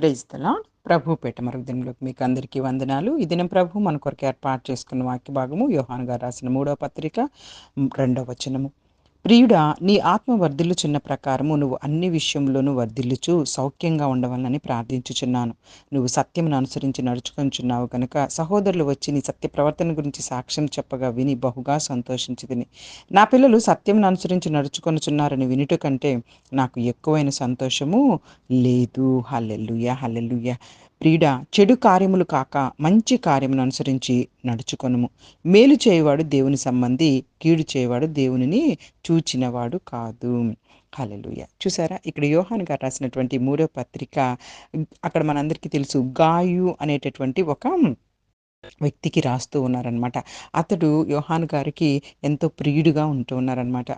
Praise తలా ప్రభు పేట మరొక దినంలోకి మీకు అందరికీ వందనాలు. ఈ దినం ప్రభు మన కొరకు ఏర్పాటు చేసుకున్న వాక్య భాగము యోహాన్ గారు రాసిన మూడవ పత్రిక రెండవ వచనము. ప్రియుడా నీ ఆత్మ వర్ధిల్లుచున్న ప్రకారము నువ్వు అన్ని విషయంలోనూ వర్ధిల్లుచు సౌఖ్యంగా ఉండవాలని ప్రార్థించుచున్నాను. నువ్వు సత్యమును అనుసరించి నడుచుకొంచున్నావు కనుక సహోదరులు వచ్చి నీ సత్య ప్రవర్తన గురించి సాక్ష్యం చెప్పగా విని బహుగా సంతోషించితిని నా పిల్లలు సత్యమును అనుసరించి నడుచుకొనుచున్నారని వినుట కంటే నాకు ఎక్కువైన సంతోషము లేదు. హల్లెల్లుయ హల్లెల్లుయ ప్రియుడ చెడు కార్యములు కాక మంచి కార్యమును అనుసరించి నడుచుకొనుము. మేలు చేయవాడు దేవుని సంబంధి కీడు చేయవాడు దేవునిని చూచినవాడు కాదు. హలలుయ చూసారా? ఇక్కడ యోహాన్ గారు రాసినటువంటి మూడో పత్రిక అక్కడ మనందరికీ తెలుసు గాయు అనేటటువంటి ఒక వ్యక్తికి రాస్తూ ఉన్నారనమాట అతడు యోహాన్ గారికి ఎంతో ప్రియుడిగా ఉంటూ ఉన్నారనమాట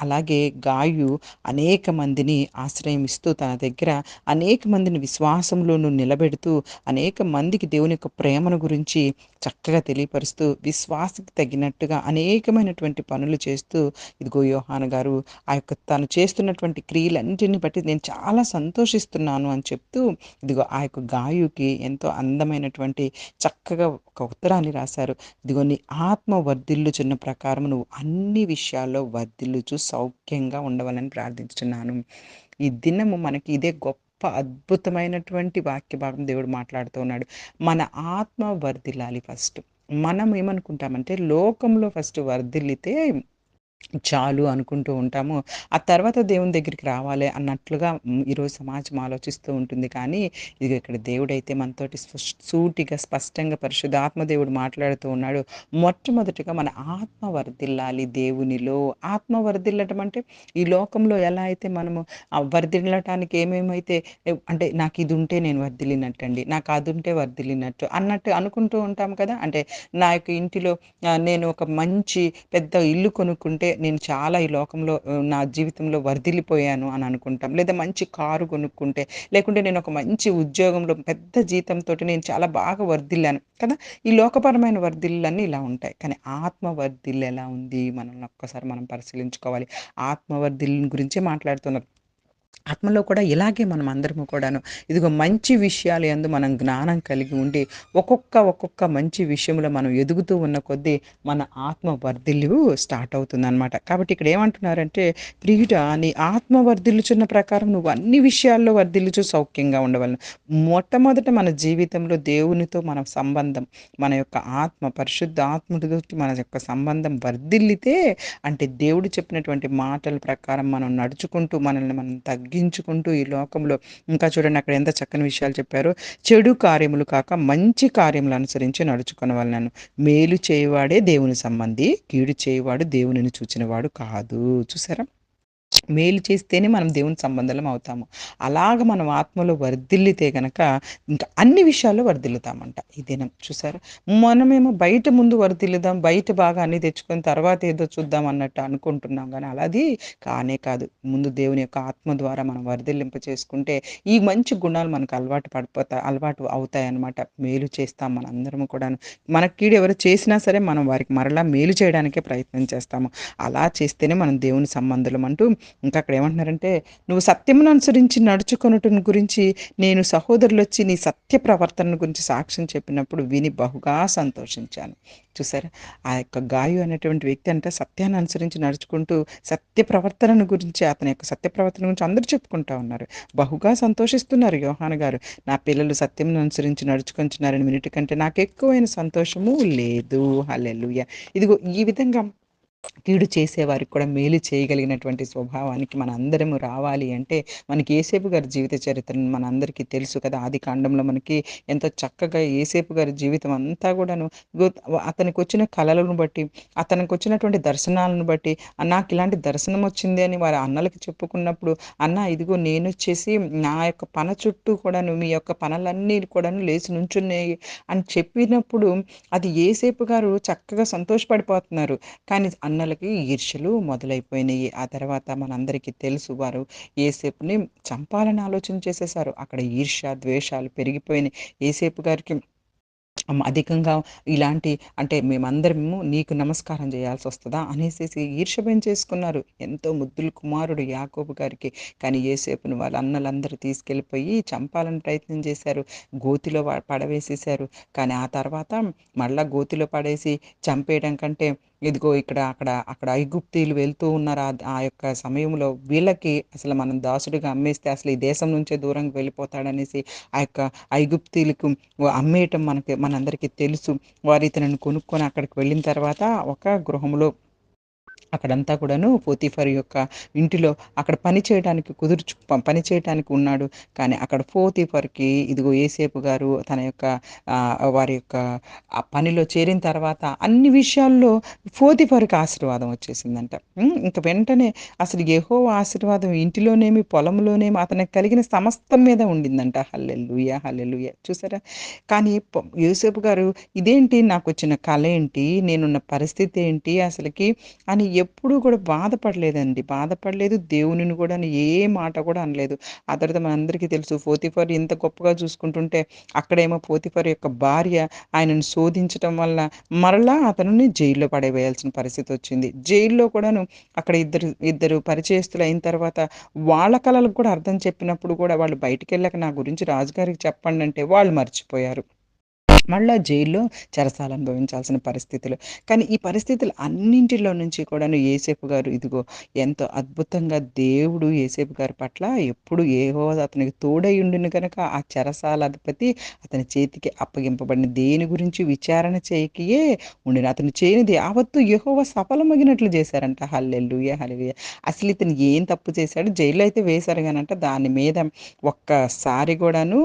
అలాగే గాయు అనేక మందిని ఆశ్రయం ఇస్తూ తన దగ్గర అనేక మందిని విశ్వాసంలోనూ నిలబెడుతూ అనేక మందికి దేవుని యొక్క ప్రేమను గురించి చక్కగా తెలియపరుస్తూ విశ్వాసకి తగినట్టుగా అనేకమైనటువంటి పనులు చేస్తూ ఇదిగో యోహాన్ గారు ఆ యొక్క తను చేస్తున్నటువంటి క్రియలన్నింటిని బట్టి నేను చాలా సంతోషిస్తున్నాను అని చెప్తూ ఇదిగో ఆ యొక్క గాయుకి ఎంతో అందమైనటువంటి చక్కగా ఒక ఉత్తరాన్ని రాశారు. ఇదిగో నీ ఆత్మ వర్ధిల్లుచున్న ప్రకారం నువ్వు అన్ని విషయాల్లో వర్ధిల్లుచు సౌఖ్యంగా ఉండవాలని ప్రార్థించుతున్నాను ఈ దినము మనకి ఇదే గొప్ప అద్భుతమైనటువంటి వాక్య భాగం దేవుడు మాట్లాడుతూ ఉన్నాడు. మన ఆత్మ వర్ధిల్లాలి ఫస్ట్. మనం ఏమనుకుంటామంటే లోకంలో ఫస్ట్ వర్ధిల్లితే చాలు అనుకుంటూ ఉంటాము. ఆ తర్వాత దేవుని దగ్గరికి రావాలి అన్నట్లుగా ఈరోజు సమాజం ఆలోచిస్తూ ఉంటుంది. కానీ ఇది ఇక్కడ దేవుడైతే మనతోటి స్పష్- సూటిగా స్పష్టంగా పరిశుద్ధాత్మ దేవుడు మాట్లాడుతూ ఉన్నాడు. మొట్టమొదటిగా మన ఆత్మ వర్ధిల్లాలి దేవునిలో. ఆత్మ వర్ధిల్లటం అంటే ఈ లోకంలో ఎలా అయితే మనము వర్ధిల్లటానికి ఏమేమైతే అంటే నాకు ఇది ఉంటే నేను వర్ధిల్లినట్టు అండి నాకు అది ఉంటే వర్ధిల్లినట్టు అన్నట్టు అనుకుంటూ ఉంటాం కదా. అంటే నా యొక్క ఇంటిలో నేను ఒక మంచి పెద్ద ఇల్లు కొనుక్కుంటే నేను చాలా ఈ లోకంలో నా జీవితంలో వర్ధిల్లిపోయాను అని అనుకుంటాం. లేదా మంచి కారు కొనుక్కుంటే లేకుంటే నేను ఒక మంచి ఉద్యోగంలో పెద్ద జీతంతో నేను చాలా బాగా వర్ధిల్లాను కదా. ఈ లోకపరమైన వర్ధిల్లన్నీ ఇలా ఉంటాయి. కానీ ఆత్మ వర్ధిల్లు ఎలా ఉంది? మనల్ని ఒక్కసారి మనం పరిశీలించుకోవాలి. ఆత్మ వర్ధిల్లు గురించే మాట్లాడుతున్నారు. ఆత్మలో కూడా ఇలాగే మనం అందరము కూడాను. ఇదిగో మంచి విషయాలు ఎందు మనం జ్ఞానం కలిగి ఉండి ఒక్కొక్క ఒక్కొక్క మంచి విషయంలో మనం ఎదుగుతూ ఉన్న కొద్దీ మన ఆత్మ వర్ధిల్లు స్టార్ట్ అవుతుంది అనమాట కాబట్టి ఇక్కడ ఏమంటున్నారంటే ప్రియుట నీ ఆత్మ వర్ధిల్లుచున్న ప్రకారం నువ్వు అన్ని విషయాల్లో వర్ధిల్లుచు సౌఖ్యంగా ఉండవలను. మొట్టమొదట మన జీవితంలో దేవునితో మన సంబంధం మన యొక్క ఆత్మ పరిశుద్ధ ఆత్మతో మన యొక్క సంబంధం వర్ధిల్లితే అంటే దేవుడు చెప్పినటువంటి మాటల ప్రకారం మనం నడుచుకుంటూ మనల్ని మనం తగ్గించుకుంటూ ఈ లోకంలో ఇంకా చూడండి అక్కడ ఎంత చక్కని విషయాలు చెప్పారు. చెడు కార్యములు కాక మంచి కార్యములు అనుసరించి నడుచుకునే వాళ్ళను మేలు చేయవాడే దేవుని సంబంధి కీడు చేయవాడు దేవునిని చూచినవాడు కాదు. చూసారా? మేలు చేస్తేనే మనం దేవుని సంబంధం అవుతాము. అలాగ మనం ఆత్మలో వర్ధిల్లితే గనక ఇంకా అన్ని విషయాల్లో వర్ధిల్లుతామంట ఈ దినం. చూసారు? మనమేమో బయట ముందు వర్ధిల్లుదాం బయట బాగా అన్ని తెచ్చుకొని తర్వాత ఏదో చూద్దాం అన్నట్టు అనుకుంటున్నాం కానీ అలాది కానే కాదు. ముందు దేవుని యొక్క ఆత్మ ద్వారా మనం వర్ధిల్లింప చేసుకుంటే ఈ మంచి గుణాలు మనకు అలవాటు పడిపోతాయి అలవాటు అవుతాయి అన్నమాట మేలు చేస్తాం మనందరం కూడాను. మన కీడు ఎవరు చేసినా సరే మనం వారికి మరలా మేలు చేయడానికే ప్రయత్నం చేస్తాము. అలా చేస్తేనే మనం దేవుని సంబంధులం అంటూ ఇంకా అక్కడ ఏమంటున్నారంటే నువ్వు సత్యమును అనుసరించి నడుచుకొనుటను గురించి నేను సహోదరులు వచ్చి నీ సత్య ప్రవర్తన గురించి సాక్ష్యం చెప్పినప్పుడు విని బహుగా సంతోషించాను. చూసారా? ఆ యొక్క గాయు అనేటువంటి వ్యక్తి అంటే సత్యాన్ని అనుసరించి నడుచుకుంటూ సత్య ప్రవర్తన గురించి అతని యొక్క సత్య ప్రవర్తన గురించి అందరూ చెప్పుకుంటా ఉన్నారు. బహుగా సంతోషిస్తున్నారు యోహాన్ గారు. నా పిల్లలు సత్యం అనుసరించి నడుచుకుంటున్నారని మినిట్ కంటే నాకు ఎక్కువైన సంతోషము లేదు. హలెలుయ ఇదిగో ఈ విధంగా కీడు చేసేవారికి కూడా మేలు చేయగలిగినటువంటి స్వభావానికి మన అందరము రావాలి అంటే మనకి ఏసేపు గారి జీవిత చరిత్రను మన అందరికీ తెలుసు కదా. ఆది కాండంలో మనకి ఎంతో చక్కగా ఏసేపు గారి జీవితం అంతా కూడాను అతనికి వచ్చిన కళలను బట్టి అతనికి వచ్చినటువంటి దర్శనాలను బట్టి నాకు ఇలాంటి దర్శనం వచ్చింది అని వారి అన్నలకి చెప్పుకున్నప్పుడు అన్న ఇదిగో నేను వచ్చేసి నా యొక్క పన చుట్టూ కూడాను మీ యొక్క పనులన్నీ కూడాను లేచి నుంచున్నాయి అని చెప్పినప్పుడు అది ఏసేపు గారు చక్కగా సంతోషపడిపోతున్నారు. కానీ అన్నలకి ఈర్ష్యలు మొదలైపోయినాయి. ఆ తర్వాత మనందరికీ తెలుసు వారు ఏసేపుని చంపాలని ఆలోచన చేసేసారు. అక్కడ ఈర్ష్య ద్వేషాలు పెరిగిపోయినాయి. ఏసేపు గారికి అధికంగా ఇలాంటి అంటే మేమందరము నీకు నమస్కారం చేయాల్సి వస్తుందా అనేసి ఈర్ష్య పెంచేసుకున్నారు. ఎంతో ముద్దుల కుమారుడు యాకోబు గారికి. కానీ ఏసేపును వాళ్ళ అన్నలందరూ తీసుకెళ్ళిపోయి చంపాలని ప్రయత్నం చేశారు. గోతిలో పడవేసేసారు పడవేసేశారు. కానీ ఆ తర్వాత మళ్ళా గోతిలో పడేసి చంపేయడం కంటే ఇదిగో ఇక్కడ అక్కడ అక్కడ ఐగుప్తీయులు వెళ్తూ ఉన్నారు. ఆ- ఆ యొక్క సమయంలో వీళ్ళకి అసలు మనం దాసుడిగా అమ్మేస్తే అసలు ఈ దేశం నుంచే దూరంగా వెళ్ళిపోతాడనేసి ఆ యొక్క ఐగుప్తీయులకు అమ్మేయటం మనకి మనందరికీ తెలుసు. వారు ఇతను కొనుక్కొని అక్కడికి వెళ్ళిన తర్వాత ఒక గృహంలో అక్కడంతా కూడాను పోతీఫర్ యొక్క ఇంటిలో అక్కడ పని చేయడానికి కుదుర్చు పని చేయడానికి ఉన్నాడు. కానీ అక్కడ పోతీఫర్కి ఇదిగో ఏసేపు గారు తన యొక్క వారి యొక్క ఆ పనిలో చేరిన తర్వాత అన్ని విషయాల్లో పోతీఫర్కి ఆశీర్వాదం వచ్చేసిందంట. ఇంకా ఇంక వెంటనే అసలు ఏహో ఆశీర్వాదం ఇంటిలోనేమి పొలంలోనేమి అతనికి కలిగిన సమస్తం మీద ఉండిందంట. హల్లెలూయా హల్లెలూయా. చూసారా? కానీ యూసేపు గారు ఇదేంటి? నాకు వచ్చిన కళ ఏంటి? నేనున్న పరిస్థితి ఏంటి అసలుకి? అని ఎప్పుడూ కూడా బాధపడలేదండి. బాధపడలేదు. దేవునిని కూడా ఏ మాట కూడా అనలేదు. ఆ తర్వాత మనందరికీ తెలుసు పోతిఫర్ ఇంత గొప్పగా చూసుకుంటుంటే అక్కడేమో పోతిఫర్ యొక్క భార్య ఆయనను శోధించటం వల్ల మరలా అతనిని జైల్లో పడేవేయాల్సిన పరిస్థితి వచ్చింది. జైల్లో కూడాను అక్కడ ఇద్దరు ఇద్దరు పరిచయస్తులు అయిన తర్వాత వాళ్ళ కళలకు కూడా అర్థం చెప్పినప్పుడు కూడా వాళ్ళు బయటికి వెళ్ళాక నా గురించి రాజుగారికి చెప్పండి అంటే వాళ్ళు మర్చిపోయారు. మళ్ళా జైల్లో చెరసాలు అనుభవించాల్సిన పరిస్థితులు. కానీ ఈ పరిస్థితులు అన్నింటిలో నుంచి కూడాను ఏసేపు గారు ఇదిగో ఎంతో అద్భుతంగా దేవుడు ఏసేపు గారి పట్ల ఎప్పుడు ఏహో అతనికి తోడై ఉండిన కనుక ఆ చెరసాల అధిపతి అతని చేతికి అప్పగింపబడిన దేని గురించి విచారణ చేయకియే ఉండిన. అతను చేయనిది యావత్తు యెహోవా సఫలమగినట్లు చేశారంట. హల్లెల్లుయ హలియ అసలు ఇతను ఏం తప్పు చేశాడు? జైల్లో అయితే వేశారు కానంట దాని మీద ఒక్కసారి కూడాను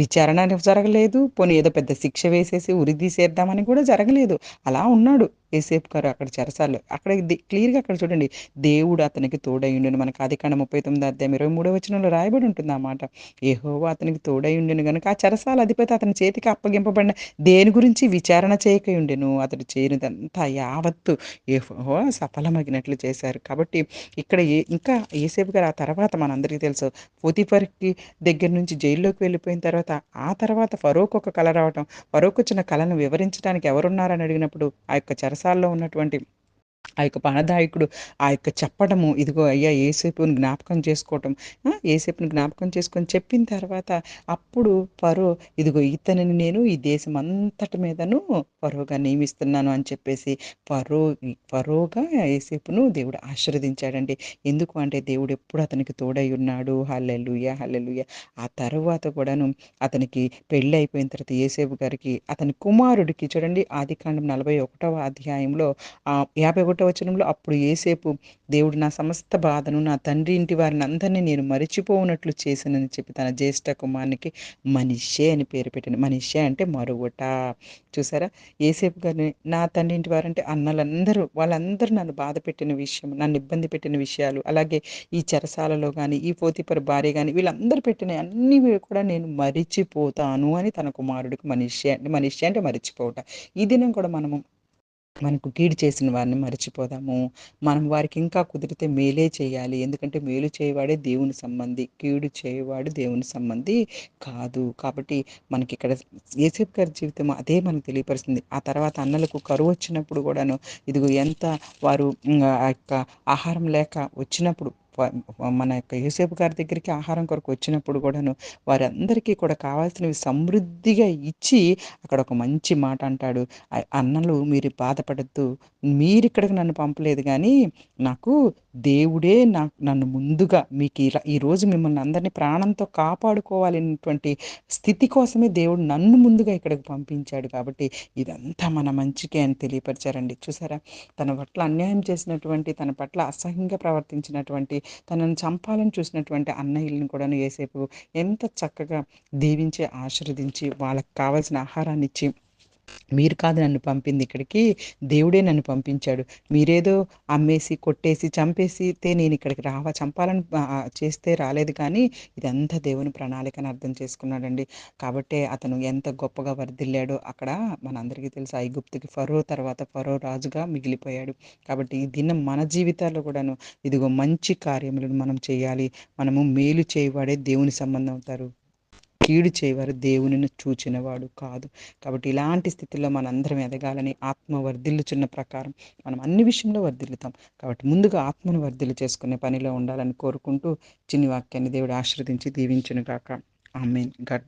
విచారణ జరగలేదు. పోనీ ఏదో పెద్ద శిక్ష వేసేసి ఉరిదీసేద్దామని కూడా జరగలేదు. అలా ఉన్నాడు ఏసేపు గారు అక్కడ చెరసాలు అక్కడ క్లియర్గా అక్కడ చూడండి. దేవుడు అతనికి తోడై మనకు అది కన్నా ముప్పై తొమ్మిది అధ్యాయం ఇరవై మూడో వచనంలో రాయబడి ఉంటుంది ఆ మాట. ఏహోవా అతనికి తోడై కనుక ఆ చెరసాల అధిపతి అతని చేతికి అప్పగింపబడిన దేని గురించి విచారణ చేయకయుండెను? అతడు చేరినదంతా యావత్తు ఏహోవా సఫలమగినట్లు చేశారు. కాబట్టి ఇక్కడ ఏ ఇంకా ఏసేపు గారు ఆ తర్వాత మనందరికీ తెలుసు. పోతిఫర్కి దగ్గర నుంచి జైల్లోకి వెళ్ళిపోయిన తర్వాత ఆ తర్వాత ఫరోక్ ఒక కళ రావటం ఫరోక్ వచ్చిన కళను వివరించడానికి ఎవరున్నారని అడిగినప్పుడు ఆ యొక్క చెరసాల్లో ఉన్నటువంటి ఆ యొక్క పణదాయకుడు ఆ యొక్క చెప్పడము ఇదిగో అయ్యా ఏసేపుని జ్ఞాపకం చేసుకోవటం ఏసేపుని జ్ఞాపకం చేసుకొని చెప్పిన తర్వాత అప్పుడు పరో ఇదిగో ఇతనిని నేను ఈ దేశం అంతటి మీదను పరోగా నియమిస్తున్నాను అని చెప్పేసి పరో పరోగా ఏసేపును దేవుడు ఆశీర్వదించాడండి. ఎందుకు అంటే దేవుడు ఎప్పుడు అతనికి తోడై ఉన్నాడు. Hallelujah hallelujah. ఆ తర్వాత కూడాను అతనికి పెళ్ళి అయిపోయిన తర్వాత ఏసేపు గారికి అతని కుమారుడికి చూడండి ఆదికాండం నలభై ఒకటవ అధ్యాయంలో యాభై ఒకటవ వచనంలో అప్పుడు ఏసేపు దేవుడు నా సమస్త బాధను నా తండ్రి ఇంటి వారిని అందరినీ నేను మరిచిపోనట్లు చేశానని చెప్పి తన జ్యేష్ఠ కుమారునికి మనిషే అని పేరు పెట్టాను మనిషే అంటే మరువట. చూసారా? ఏసేపు గారిని నా తండ్రి ఇంటి వారంటే అన్నలందరూ వాళ్ళందరూ నన్ను బాధ పెట్టిన విషయం నన్ను ఇబ్బంది పెట్టిన విషయాలు అలాగే ఈ చెరసాలలో కానీ ఈ పోతిపర భార్య కానీ వీళ్ళందరూ పెట్టిన అన్ని కూడా నేను మరిచిపోతాను అని తన కుమారుడికి మనిషి అంటే మనిషి అంటే మరిచిపోవట. ఈ దినం కూడా మనము మనకు కీడు చేసిన వారిని మర్చిపోదాము. మనం వారికి ఇంకా కుదిరితే మేలే చేయాలి. ఎందుకంటే మేలు చేయవాడే దేవుని సంబంధి కీడు చేయవాడు దేవుని సంబంధి కాదు. కాబట్టి మనకి ఇక్కడ ఏసేపు గారి జీవితం అదే మనకు తెలియపరుస్తుంది. ఆ తర్వాత అన్నలకు కరువు వచ్చినప్పుడు కూడాను ఇదిగో ఎంత వారు ఆ యొక్క ఆహారం లేక వచ్చినప్పుడు మన యొక్క యూసేపు గారి దగ్గరికి ఆహారం కొరకు వచ్చినప్పుడు కూడాను వారందరికీ కూడా కావాల్సినవి సమృద్ధిగా ఇచ్చి అక్కడ ఒక మంచి మాట అంటాడు. అన్నలు మీరు బాధపడద్దు. మీరు ఇక్కడికి నన్ను పంపలేదు కానీ నాకు దేవుడే నా నన్ను ముందుగా మీకు ఇలా ఈరోజు మిమ్మల్ని అందరినీ ప్రాణంతో కాపాడుకోవాలనేటువంటి స్థితి కోసమే దేవుడు నన్ను ముందుగా ఇక్కడికి పంపించాడు కాబట్టి ఇదంతా మన మంచికే అని తెలియపరిచారండి. చూసారా? తన పట్ల అన్యాయం చేసినటువంటి తన పట్ల అసహ్యంగా ప్రవర్తించినటువంటి తనను చంపాలని చూసినటువంటి అన్నయ్యలను కూడా ఏసేపు ఎంత చక్కగా దీవించి ఆశీర్వదించి వాళ్ళకి కావాల్సిన ఆహారాన్ని ఇచ్చి మీరు కాదు నన్ను పంపింది ఇక్కడికి దేవుడే నన్ను పంపించాడు. మీరేదో అమ్మేసి కొట్టేసి చంపేసితే నేను ఇక్కడికి రావా చంపాలని చేస్తే రాలేదు కానీ ఇదంతా దేవుని ప్రణాళికను అర్థం చేసుకున్నాడండి. కాబట్టే అతను ఎంత గొప్పగా వర్ధిల్లాడో అక్కడ మనందరికీ తెలుసు. ఐగుప్తుకి ఫరో తర్వాత ఫరో రాజుగా మిగిలిపోయాడు. కాబట్టి ఈ దినం మన జీవితాల్లో కూడాను ఇదిగో మంచి కార్యములను మనం చేయాలి. మనము మేలు చేయవాడే దేవుని సంబంధం అవుతారు. కీడు చేయవారు దేవునిని చూచినవాడు కాదు. కాబట్టి ఇలాంటి స్థితిలో మనందరం ఎదగాలని ఆత్మ వర్ధిల్లుచున్న ప్రకారం మనం అన్ని విషయంలో వర్ధిల్లుతాం. కాబట్టి ముందుగా ఆత్మను వర్ధిల్లు చేసుకునే పనిలో ఉండాలని కోరుకుంటూ చిన్ని వాక్యాన్ని దేవుడు ఆశీర్వదించి దీవించును గాక ఆమెన్. గడ్